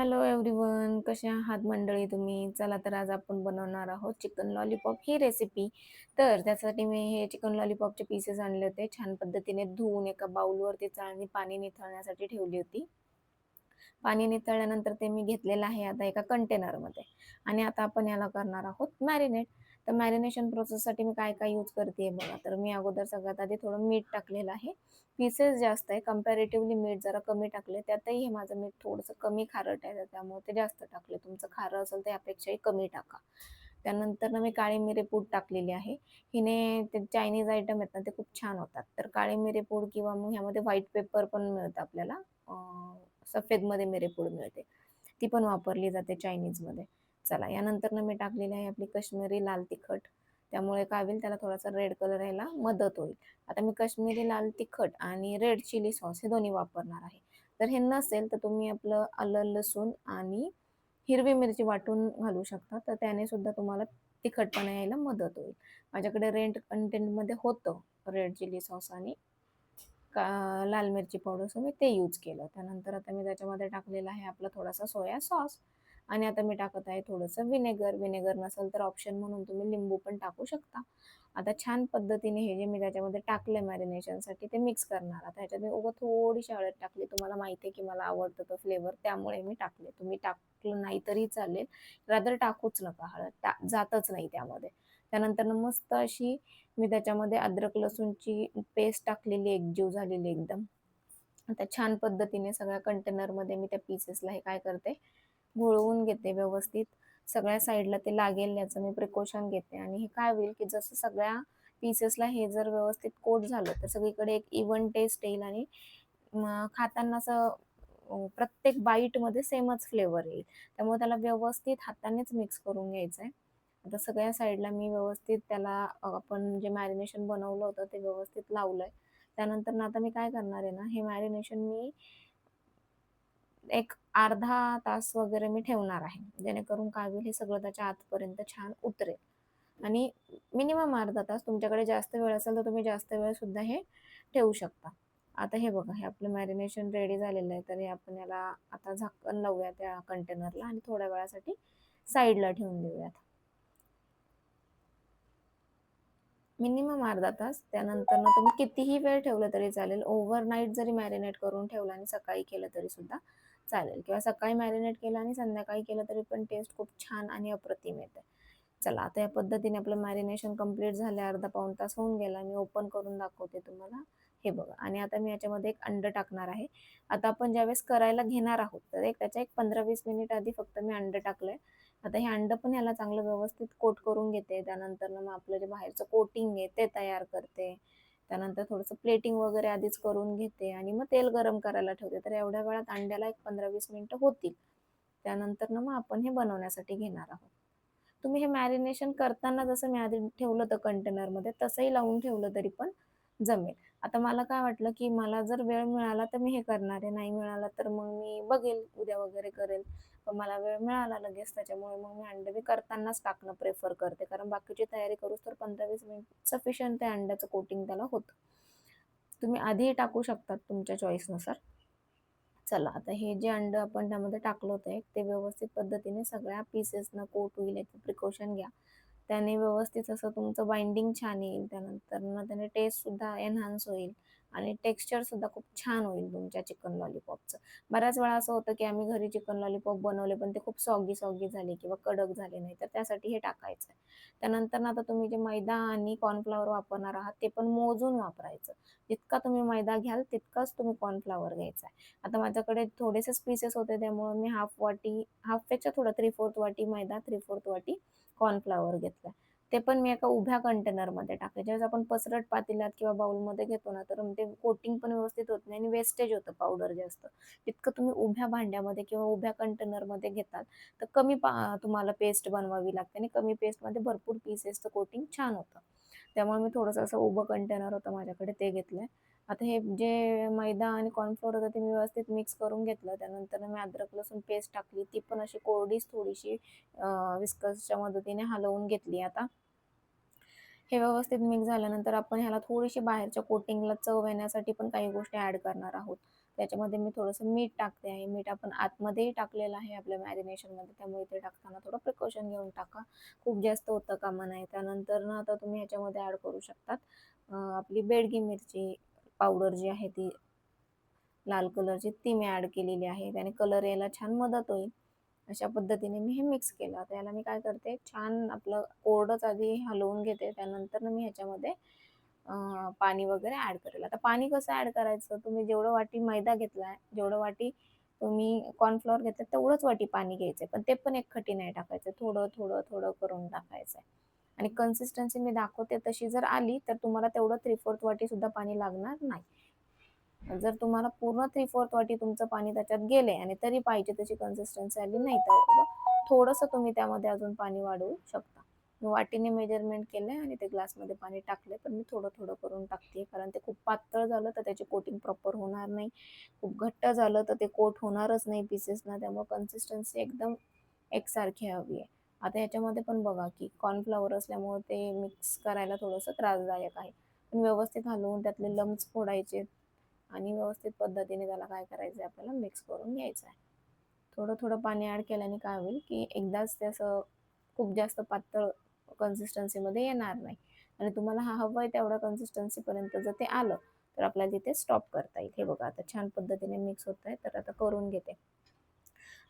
Hello everyone कसे आहात मंडळी तुम्ही? चला तर आज आपण बनवणार आहोत चिकन लॉलीपॉप ही रेसिपी तर त्यासाठी मी हे चिकन लॉलीपॉपचे पीसेस आणले होते. छान पद्धतीने धुवून एका बाउलवरती चाळणी पाणी निथळण्यासाठी ठेवली होती. पाणी निथळल्यानंतर ते मी घेतलेलं आहे आता एका कंटेनरमध्ये आणि आता आपण याला करणार आहोत मॅरिनेट तर मॅरिनेशन प्रोसेससाठी मी काय काय यूज करते बघा. तर मी अगोदर सगळ्यात आधी थोडं मीठ टाकलेलं आहे. पीसेस जास्त आहे. कम्पॅरेटिव्हली मीठ जरा कमी टाकले. त्यातही हे माझं मीठ थोडंसं कमी खारट आहे. त्यामुळे ते जास्त टाकले. तुमचं खारं असेल तर यापेक्षाही कमी टाका. त्यानंतर मी काळी मिरी पूड टाकलेली आहे. हिने ते चायनीज आयटम आहेत ना ते खूप छान होतात. तर काळी मिरी पूड किंवा मग ह्यामध्ये व्हाईट पेपर पण मिळतं आपल्याला. सफेदमध्ये मिरेपूड मिळते. ती पण वापरली जाते चायनीजमध्ये. चला यानंतर मी टाकलेली आहे आपली कश्मीरी लाल तिखट. त्यामुळे काय होईल त्याला थोडासा रेड कलर यायला मदत होईल. आता मी कश्मीरी लाल तिखट आणि रेड चिली सॉस हे दोन्ही वापरणार आहे. तर हे नसेल तर तुम्ही आपलं आलं लसूण आणि हिरवी मिरची वाटून घालू शकता. तर त्याने सुद्धा तुम्हाला तिखटपणा यायला मदत होईल. माझ्याकडे रेंट कंटेंटमध्ये होतं रेड चिली सॉस आणि का लाल मिरची पावडर सो मी ते यूज केलं. त्यानंतर आता मी त्याच्यामध्ये टाकलेला आहे आपला थोडासा सोया सॉस आणि आता मी टाकत आहे थोडंसं विनेगर. विनेगर नसेल तर ऑप्शन म्हणून तुम्ही लिंबू पण टाकू शकता. आता छान पद्धतीने हे जे मी त्याच्यामध्ये टाकलं मॅरिनेशनसाठी ते मिक्स करणार. आता ह्याच्यात मी उगं थोडीशी हळद टाकली. तुम्हाला माहिती आहे की मला आवडतं तो फ्लेवर त्यामुळे मी टाकले. तुम्ही टाकलं नाही तरी चालेल. रादर टाकूच नका हळद. टा जातच नाही त्यामध्ये. त्यानंतर मस्त अशी मी त्याच्यामध्ये अद्रक लसूणची पेस्ट टाकलेली एकजीव झालेली एकदम. आता छान पद्धतीने सगळ्या कंटेनरमध्ये मी त्या पीसेसला हे काय करते घोळवून घेते व्यवस्थित. सगळ्या साईडला ते लागेल याचं मी प्रिकॉशन घेते. आणि हे काय होईल की जसं सगळ्या पीसेसला हे जर व्यवस्थित कोट झालं तर सगळीकडे एक इवन टेस्ट येईल आणि खाताना असं प्रत्येक बाईटमध्ये सेमच फ्लेवर येईल. त्यामुळे त्याला व्यवस्थित हातानेच मिक्स करून घ्यायचं आहे आता सगळ्या साईडला मी व्यवस्थित त्याला आपण जे मॅरिनेशन बनवलं होतं ते व्यवस्थित लावलं आहे त्यानंतर ना आता मी काय करणार आहे ना हे मॅरिनेशन मी एक अर्धा तास वगैरे मी ठेवणार आहे. जेणेकरून काय होईल हे सगळं त्याच्या आतपर्यंत छान उतरेल. आणि मिनिमम अर्धा तास तुमच्याकडे जास्त वेळ असेल तर तुम्ही जास्त वेळ सुद्धा हे ठेवू शकता. आता हे बघा हे आपलं मॅरिनेशन रेडी झालेलं आहे तर हे आपण याला आता झाकण लावूया त्या कंटेनरला आणि थोड्या वेळासाठी साईडला ठेवून देऊयात. मिनिमम अर्धा तास. त्यानंतर ना तुम्ही कितीही वेळ ठेवलं तरी चालेल. ओव्हरनाईट जरी मॅरिनेट करून ठेवलं आणि सकाळी केलं तरी सुद्धा चालेल. किंवा सकाळी मॅरिनेट केलं आणि संध्याकाळी केलं तरी पण टेस्ट खूप छान आणि अप्रतिम येते. चला आता या पद्धतीने आपलं मॅरिनेशन कंप्लीट झालं अर्धा पाऊण तास होऊन गेला. मी ओपन करून दाखवते तुम्हाला. हे बघा. आणि आता मी याच्यामध्ये एक अंड टाकणार आहे. आता आपण ज्यावेळेस करायला घेणार आहोत तर एक त्याच्या एक पंधरा वीस मिनिट आधी फक्त मी अंड टाकलंय. आता हे अंड पण याला चांगलं व्यवस्थित कोट करून घेते. त्यानंतर मग आपलं जे बाहेरचं कोटिंग आहे ते तयार करते. त्यानंतर थोडंसं प्लेटिंग वगैरे आधीच करून घेते आणि मग तेल गरम करायला ठेवते. तर एवढ्या वेळात अंड्याला एक पंधरा वीस मिनटं होतील. त्यानंतर मग आपण हे बनवण्यासाठी घेणार आहोत. तुम्ही हे मॅरिनेशन करताना जसं मी आधी ठेवलं होतं कंटेनरमध्ये तसंही लावून ठेवलं तरी पण जमेल. आता मला काय वाटलं की मला जर वेळ मिळाला तर मी हे करणार आहे. नाही मिळाला तर मग मी बघेल उद्या वगैरे करेल. पण मला वेळ मिळाला लगेच त्याच्यामुळे मग मी अंडे मी करतानाच टाकणं प्रेफर करते. कारण बाकीची तयारी करूच तर पंधरा वीस मिनिट सफिशियंट त्या अंड्याचं कोटिंग त्याला होतं. तुम्ही आधीही टाकू शकतात तुमच्या चॉईसनुसार चला आता हे जे अंड आपण त्यामध्ये टाकलं होतं ते व्यवस्थित पद्धतीने सगळ्या पीसेसनं कोट होईल याची प्रिकॉशन घ्या. त्याने व्यवस्थित असं तुमचं बाइंडिंग छान येईल त्यानंतर ना त्याने टेस्टसुद्धा एनहान्स होईल. आणि टेक्स्चरसुद्धा खूप छान होईल तुमच्या चिकन लॉलीपॉपचं बऱ्याच वेळा असं होतं की आम्ही घरी चिकन लॉलीपॉप बनवले पण ते खूप सॉगी सॉगी झाले किंवा कडक झाले नाही. तर त्यासाठी हे टाकायचं. आहे त्यानंतर ना आता तुम्ही जे मैदा आणि कॉर्नफ्लॉवर वापरणार आहात ते पण मोजून वापरायचं. जितका तुम्ही मैदा घ्याल तितकाच तुम्ही कॉर्नफ्लॉवर घ्यायचा आहे. आता माझ्याकडे थोडेसेच पीसेस होते त्यामुळे मी हाफ वाटी हाफपेक्षा थोडं थ्री फोर्थ वाटी मैदा थ्री फोर्थ वाटी कॉर्नफ्लावर घेतला ते पण मी एका उभ्या कंटेनरमध्ये टाकले. ज्यावेळेस आपण पसरट पातेल्यात किंवा बाउलमध्ये घेतो ना तर ते कोटिंग पण व्यवस्थित होत नाही आणि वेस्टेज होतं पावडर जास्त. तितकं तुम्ही उभ्या भांड्यामध्ये किंवा उभ्या कंटेनरमध्ये घेतात तर कमी पा तुम्हाला पेस्ट बनवावी लागते आणि कमी पेस्टमध्ये भरपूर पीसेसचं कोटिंग छान होतं. त्यामुळे मी थोडंसं असं उभं कंटेनर होतं माझ्याकडे ते घेतलं आता हे जे मैदा आणि कॉर्नफ्लोअर होतं ते मी व्यवस्थित मिक्स करून घेतलं. त्यानंतर मी अद्रक लसूण पेस्ट टाकली. ती पण अशी कोरडीच थोडीशी विस्कसच्या मदतीने हलवून घेतली आता. हे व्यवस्थित मिक्स झाल्यानंतर आपण ह्याला थोडीशी बाहेरच्या कोटिंगला चव येण्यासाठी पण काही गोष्टी ॲड करणार आहोत. त्याच्यामध्ये मी थोडंसं मीठ टाकते आहे. मीठ आपण आतमध्येही टाकलेलं आहे आपल्या मॅरिनेशनमध्ये त्यामुळे ते टाकताना थोडं प्रिकॉशन घेऊन टाका. खूप जास्त होतं कामा नाही त्यानंतर ना आता तुम्ही ह्याच्यामध्ये ॲड करू शकतात आपली बेडगी मिरची पावडर जी आहे ती लाल कलरची ती मी ॲड केलेली आहे. त्याने कलर यायला छान मदत होईल. अशा पद्धतीने मी हे मिक्स केलं. त्याला मी काय करते? छान आपलं कोरडंच आधी हलवून घेते. त्यानंतर मी ह्याच्यामध्ये पाणी वगैरे ॲड करेल. आता पाणी कसं ॲड करायचं? तुम्ही जेवढं वाटी मैदा घेतला आहे जेवढं वाटी तुम्ही कॉर्नफ्लॉवर घेतलं तेवढंच वाटी पाणी घ्यायचं पण ते पण एक खटी नाही टाकायचं थोडं थोडं थोडं करून टाकायचं आहे आणि कन्सिस्टन्सी मी दाखवते. तशी जर आली तर तुम्हाला तेवढं थ्री फोर्थ वाटीसुद्धा पाणी लागणार नाही. जर तुम्हाला पूर्ण थ्री फोर्थ वाटी तुमचं पाणी त्याच्यात गेले आणि तरी पाहिजे तशी कन्सिस्टन्सी आली नाही तर थोडंसं तुम्ही त्यामध्ये अजून पाणी वाढवू शकता. वाटीने मेजरमेंट केलं आणि ते ग्लासमध्ये पाणी टाकले पण मी थोडं थोडं करून टाकते कारण ते खूप पातळ झालं तर त्याची कोटिंग प्रॉपर होणार नाही. खूप घट्ट झालं तर ते कोट होणारच नाही पीसेसना त्यामुळे कन्सिस्टन्सी एकदम एकसारखी हवी आहे. आता याच्यामध्ये पण बघा की कॉर्नफ्लॉवर असल्यामुळे ते मिक्स करायला थोडंसं त्रासदायक आहे. पण व्यवस्थित हलवून त्यातले लम्स फोडायचे आणि व्यवस्थित पद्धतीने त्याला काय करायचं आहे आपल्याला मिक्स करून घ्यायचं आहे. थोडं थोडं पाणी ॲड केल्याने काय होईल की एकदाच ते असं खूप जास्त पातळ कन्सिस्टन्सीमध्ये येणार नाही. आणि तुम्हाला हा हवं आहे तेवढ्या कन्सिस्टन्सीपर्यंत जर ते आलं तर आपल्याला तिथे स्टॉप करता येईल. हे बघा आता छान पद्धतीने मिक्स होत आहे तर आता करून घेते.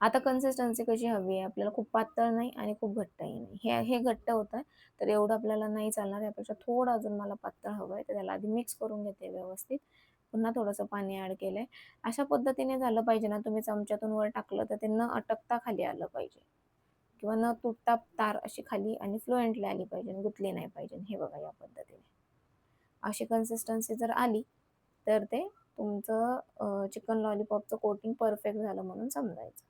आता कन्सिस्टन्सी कशी हवी आहे? आपल्याला खूप पातळ नाही आणि खूप घट्टही नाही. हे हे घट्ट होत आहे तर एवढं आपल्याला नाही चालणार. यापेक्षा थोडं अजून मला पातळ हवं आहे तर त्याला आधी मिक्स करून घेते व्यवस्थित. पुन्हा थोडंसं पाणी ॲड केलं आहे अशा पद्धतीने झालं पाहिजे ना तुम्ही चमच्यातून वर टाकलं तर ते न अटकता खाली आलं पाहिजे. किंवा न तुटता तार अशी खाली आणि फ्लुएंटली आली पाहिजे गुतली नाही पाहिजे. हे बघा या पद्धतीने. अशी कन्सिस्टन्सी जर आली तर ते तुमचं चिकन लॉलीपॉपचं कोटिंग परफेक्ट झालं म्हणून समजायचं.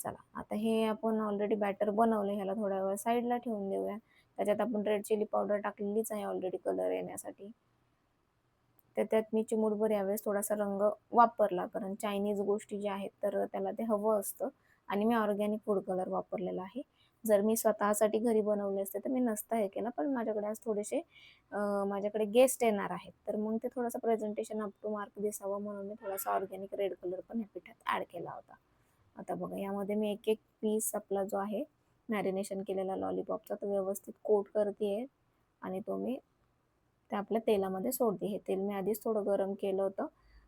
चला आता हे आपण ऑलरेडी बॅटर बनवलं ह्याला थोड्या वेळ साईडला ठेवून देऊया. त्याच्यात आपण रेड चिली पावडर टाकलेलीच आहे ऑलरेडी कलर येण्यासाठी. तर त्यात मी चिमूटभर यावेळेस थोडासा रंग वापरला कारण चायनीज गोष्टी ज्या आहेत तर त्याला ते हवं असतं. आणि मी ऑर्गॅनिक फूड कलर वापरलेला आहे. जर मी स्वतःसाठी घरी बनवले असते तर मी नसता हे केलं पण माझ्याकडे आज थोडेसे माझ्याकडे गेस्ट येणार आहेत. तर मग ते थोडंसं प्रेझेंटेशन अप टू मार्क दिसावं म्हणून मी थोडासा ऑर्गॅनिक रेड कलर पण ह्या पिठात ॲड केला होता. आता बघा यामध्ये मी एक एक पीस आपला जो आहे मॅरिनेशन केलेला लॉलीपॉपचा तो व्यवस्थित कोट करते आहे आणि तो मी त्या आपल्या तेलामध्ये सोडते. हे तेल मी आधीच थोडं गरम केलं होतं.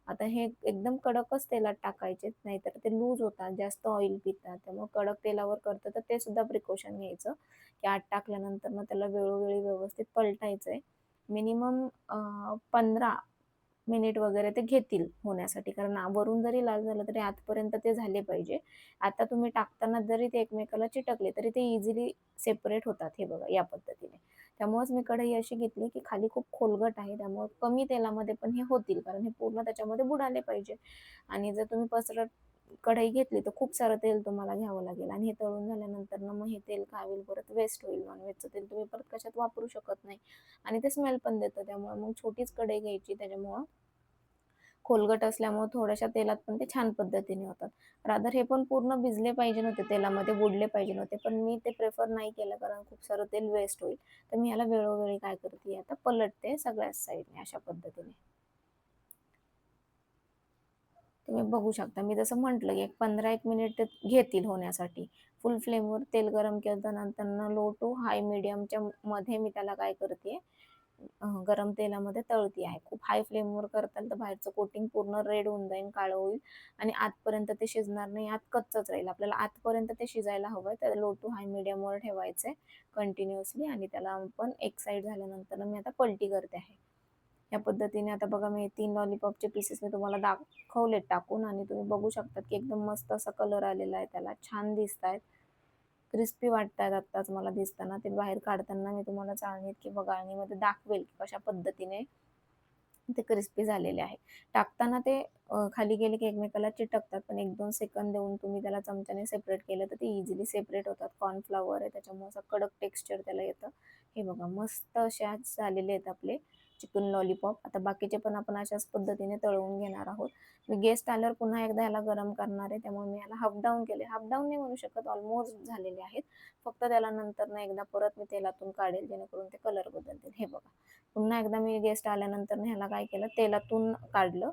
आता हे एकदम कडकच तेलात टाकायचे नाहीतर ते लूज होतात जास्त ऑइल पितात. त्यामुळे कडक तेलावर करतं तर ते सुद्धा प्रिकॉशन घ्यायचं की आत टाकल्यानंतर मग त्याला वेळोवेळी व्यवस्थित पलटायचं आहे मिनिमम पंधरा मिनिट वगैरे ते घेतील होण्यासाठी. कारण वरून जरी लाल झालं तरी आतपर्यंत ते झाले पाहिजे. आता तुम्ही टाकताना जरी ते एकमेकाला चिटकले तरी ते इझिली सेपरेट होतात हे बघा या पद्धतीने. त्यामुळेच मी कढई अशी घेतली की खाली खूप खोलगट आहे. त्यामुळे कमी तेलामध्ये पण हे होतील. कारण हे पूर्ण त्याच्यामध्ये बुडाले पाहिजे. आणि जर तुम्ही पसरट कढई घेतली तर खूप सारं तेल तुम्हाला घ्यावं लागेल. आणि हे तळून झाल्यानंतर ना मग हे तेल काय होईल परत वेस्ट होईल नॉनव्हेजचं तेल तुम्ही परत कशात वापरू शकत नाही. आणि ते स्मेल पण देतं त्यामुळे मग छोटीच कढई घ्यायची त्याच्यामुळं खोलगट असल्यामुळे थोड्याशा तेलात पण ते छान पद्धतीने होतात. रादर हे पण पूर्ण भिजले पाहिजे नव्हते तेलामध्ये बुडले पाहिजे नव्हते पण मी ते प्रेफर नाही केलं कारण खूप सारं तेल वेस्ट होईल. तर मी याला वेळोवेळी काय करते आता पलटते सगळ्याच साईडने अशा पद्धतीने. तुम्ही बघू शकता. मी जसं म्हटलं की एक पंधरा एक मिनिट घेतील होण्यासाठी. फुल फ्लेमवर तेल गरम केलं लो टू हाय मिडियमच्या मध्ये मी त्याला काय करते गरम तेलामध्ये तळती. आहे खूप हाय फ्लेमवर करताल तर बाहेरचं कोटिंग पूर्ण रेड होऊन जाईल काळं होईल आणि आतपर्यंत ते शिजणार नाही. आत कच्चच राहील. आपल्याला आतपर्यंत ते शिजायला हवं आहे तर लो टू हाय मिडियमवर ठेवायचं आहे कंटिन्युअसली आणि त्याला आपण एक साईड झाल्यानंतर मी आता पलटी करते आहे. या पद्धतीने आता बघा मी तीन लॉलीपॉपचे पीसेस मी तुम्हाला दाखवलेत टाकून आणि तुम्ही बघू शकतात की एकदम मस्त असा कलर आलेला आहे त्याला. छान दिसत आहेत क्रिस्पी वाटत आहेत आत्ताच मला दिसताना. ते बाहेर काढताना मी तुम्हाला चाळणीत किंवा गाळणीमध्ये दाखवेल की कशा पद्धतीने ते क्रिस्पी झालेले आहे. टाकताना ते खाली गेले की एकमेकाला चिटकतात पण एक दोन सेकंद देऊन तुम्ही त्याला चमच्याने सेपरेट केलं तर ते इझिली सेपरेट होतात. कॉर्नफ्लावर आहे त्याच्यामुळे असं कडक टेक्स्चर त्याला येतं. हे बघा मस्त असे झालेले आहेत आपले. चिकन लॉलीपॉप आता बाकीचे पण आपण अशाच पद्धतीने तळवून घेणार आहोत. मी गेस्ट आल्यावर पुन्हा एकदा ह्याला गरम करणार आहे. त्यामुळे मी याला हाफ डाऊन केले. हाफ डाऊन नाही म्हणू शकत ऑलमोस्ट झालेले आहेत. फक्त त्याला नंतर ना एकदा परत मी तेलातून काढेल जेणेकरून ते कलर बदलतील. हे बघा. पुन्हा एकदा मी गेस्ट आल्यानंतर ह्याला काय केलं? तेलातून काढलं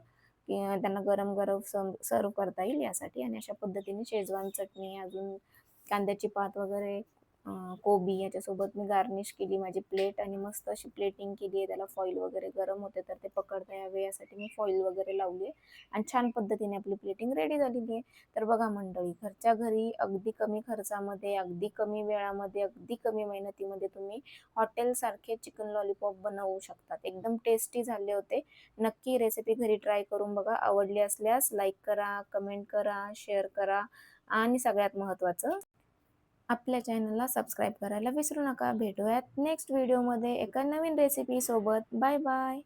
की त्यांना गरम गरम सर्व करता येईल यासाठी. आणि अशा पद्धतीने शेजवान चटणी अजून कांद्याची पात वगैरे कोबी याच्यासोबत मी गार्निश केली माझी प्लेट आणि मस्त अशी प्लेटिंग केली आहे. त्याला फॉईल वगैरे गरम होते तर ते पकडता यावे यासाठी मी फॉईल वगैरे लावली आहे. आणि छान पद्धतीने आपली प्लेटिंग रेडी झालेली आहे. तर बघा मंडळी घरच्या घरी अगदी कमी खर्चामध्ये अगदी कमी वेळामध्ये अगदी कमी मेहनतीमध्ये तुम्ही हॉटेलसारखे चिकन लॉलीपॉप बनवू शकतात. एकदम टेस्टी झाले होते. नक्की रेसिपी घरी ट्राय करून बघा. आवडली असल्यास लाईक करा कमेंट करा शेअर करा आणि सगळ्यात महत्त्वाचं आपल्या चॅनलला सबस्क्राईब करायला विसरू नका. भेटूयात नेक्स्ट व्हिडिओमध्ये एका नवीन रेसिपीसोबत बाय बाय.